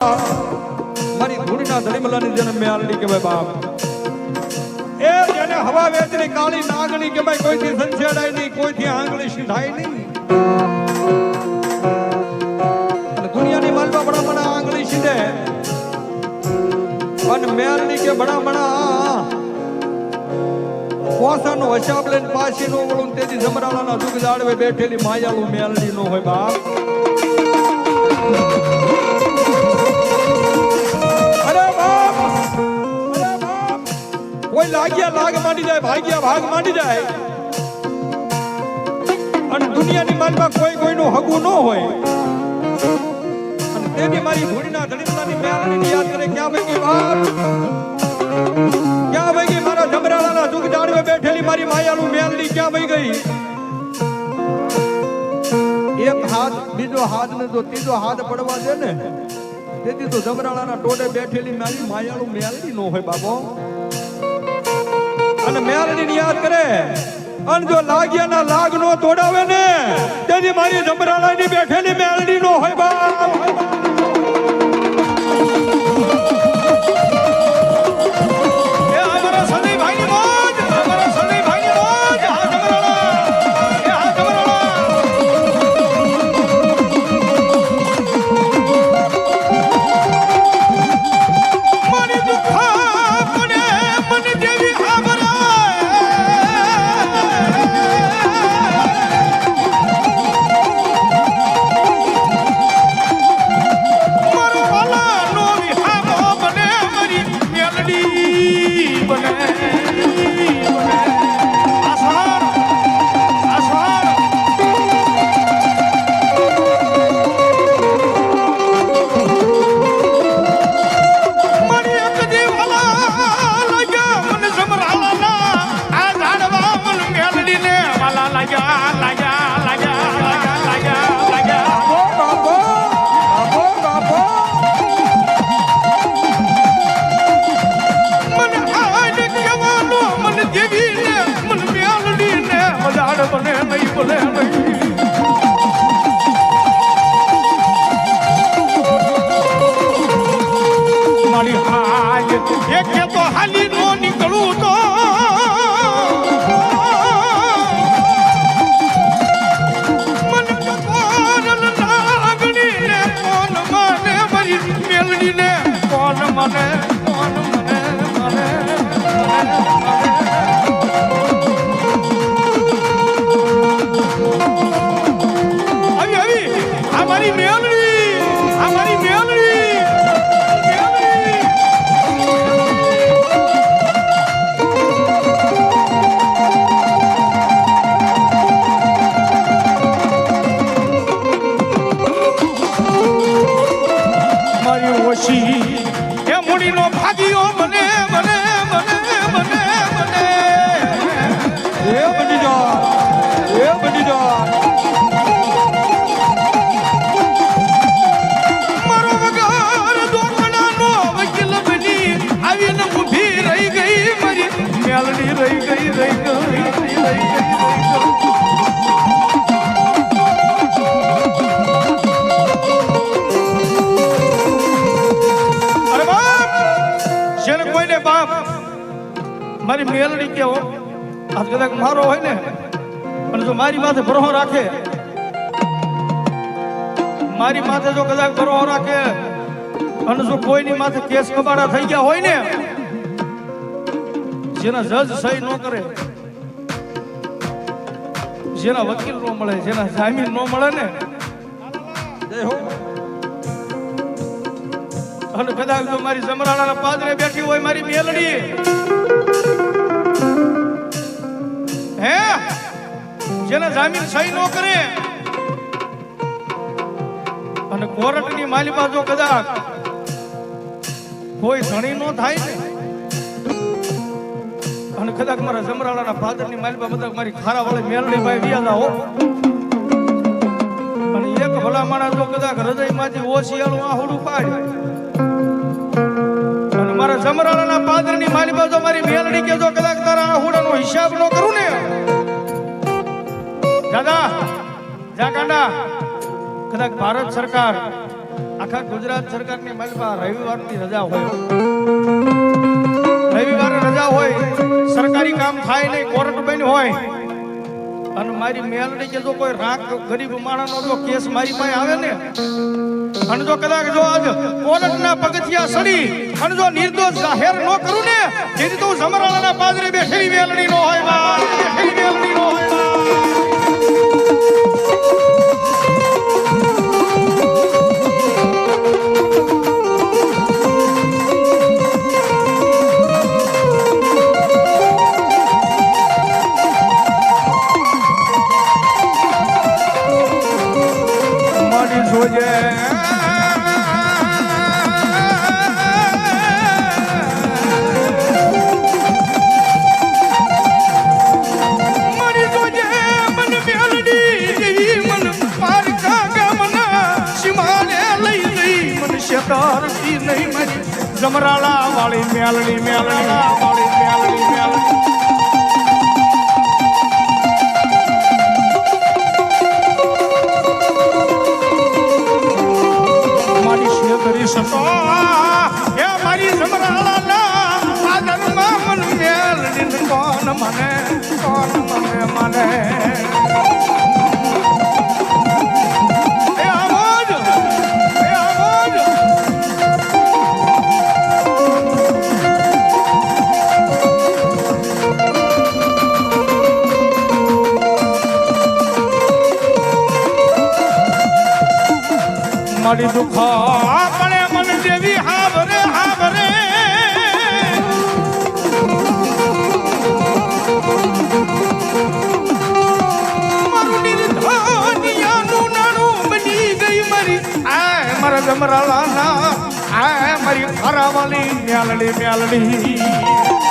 મારી ધૂળીના ધડીમલાની જેને મેલડી કહેવાય બાપ. એ જેને હવા વેચની કાળી નાગણી કહેવાય, કોઈથી સંછેડાય નહીં, કોઈથી આંગળી સીધાય નહીં. દુનિયાની માલમાં બડા બડા મેલડી કે બડા બડા કોસાનો વસાબ લઈને પાછી નો વળું તેથી જમરાળાના દુઃખ જાળવે બેઠેલી માયાલું મેલડી નો હોય બાપ. માંડી જાય, ભાગ્યા ભાગ માંડી જાય. અને દુનિયાની માનમાં કોઈ કોઈનું હગું ન હોય. તેથી મારી ધૂળીના ધડીમલાની મેળાની યાદ કરે, ક્યાં ભાઈ વાત ક્યાં ભાઈ ગઈ મારા જમરાળાના દુઃખ જાળવે બેઠેલી મારી માયાનું મેલડી ક્યાં ભાઈ ગઈ? એક હાથ, બીજો હાથ ને જો ત્રીજો હાથ પડવા દે ને, તેથી તો જમરાળાના ટોડે બેઠેલી મારી માયાળુ મેલડી ન હોય બાબો અને મેલડી યાદ કરે. અને જો લાગ્યા ના લાગ નો તોડાવે ને, તેની મારી જમરાળાની બેઠેલી મેલડી નો હોય બાપ. આવી આવી આ મારી મેલડી મારી મેલડી કેવો આ કદાચ મારો હોય ને, અને જો મારી માથે ભરોહો રાખે, મારી માથે જો કદાચ ભરોહો રાખે, અને જો કોઈની માથે કેસ કબાડા થઈ ગયા હોય ને, જેના જજ સહી ન કરે, જેના વકીલ ન મળે, જેના જામીન ન મળે ને અને કદાચ જો મારી જમરાળાના પાદરે બેઠી હોય, મારી મેલડી જેના જામીન સહી ન કરે, અને કોર્ટની માલિકા જો કદાચ કોઈ ધણી નો થાય ને, અને કદાચ મારા જમરાળાના ફાધરની માલિકા બધા મારી ખારા વાળી મેલડી ભાઈ વ્યાલા હો અને એક ભલા માણસ જો કદાચ હૃદયમાંથી ઓશિયાળું આહુડું પાડે, અને મારા જમરાળાના પાદરની માલિકા જો મારી મેલડી કે જો કદાચ તારા આહુડાનો હિસાબ ન કરું ને દાદા જાકાંડા કદાચ ભારત સરકાર, આખા ગુજરાત સરકારની મલબા રવિવારની રજા હોય. રવિવારે રજા હોય, સરકારી કામ થાય નહીં, કોર્ટ બંધ હોય. અને મારી મેલડી કે જો કોઈ રાખ ગરીબ માણસનો જો કેસ મારી પાસે આવે ને, અને જો કદાચ જો આજ કોર્ટના પગથિયા સડી, અને જો નિર્દોષ જાહેર ન કરું ને જેથી તો હું સમરાળાના પાદરે બેઠેલી મેલડી નો હોય બેઠેલી મેલડી નો હોય બા જમરાળા વાળી મેલડી મેલડી વાળી મેલડી મેલડી. મારી દુખા. આપણે મન જેવી હાવરે હાવરે જમરાલાના આ મારી ફરાવાલી મ્યાલડી મ્યાલડી.